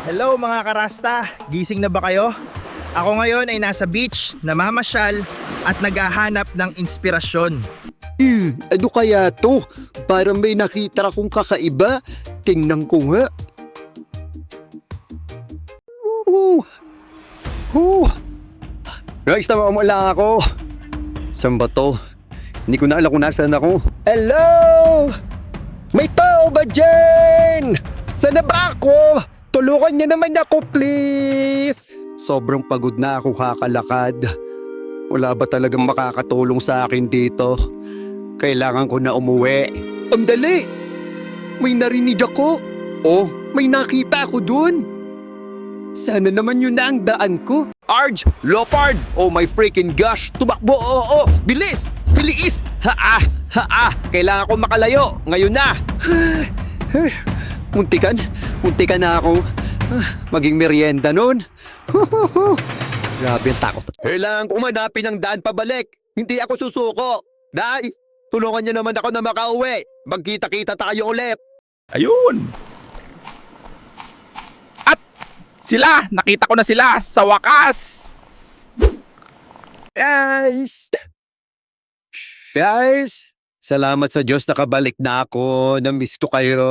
Hello mga karasta, gising na ba kayo? Ako ngayon ay nasa beach, namamasyal at naghahanap ng inspirasyon. Eh, ano kaya to? Parang may nakita akong kakaiba. Tingnan ko nga. Woo! Woo! Guys, tama lang ako. Saan ba to? Hindi ko na alam kung nasaan ako. Hello! May tao ba dyan? Saan na ba ako? Tulungan niya naman ako, please! Sobrang pagod na ako kakalakad. Wala ba talagang makakatulong sa akin dito? Kailangan ko na umuwi. Ang dali! May narinig ako. Oh, may nakita ako dun. Sana naman yun na ang daan ko. Arj! Leopard! Oh my freaking gosh! Tumakbo! Oo! Oh, Bilis! Bilis! Ha-ah! Ha-ah! Kailangan ko makalayo! Ngayon na! muntikan! Muntikan na ako. Ah, Maging merienda nun. Grabe ang takot. Kailangan ko manapin ang daan pabalik. Hindi ako susuko. Dai, tulungan niyo naman ako na makauwi. Magkita-kita tayo ulit. Ayun! At sila! Nakita ko na sila sa wakas! Guys! Guys! Salamat sa Diyos nakabalik na ako. Namiss ko kayo.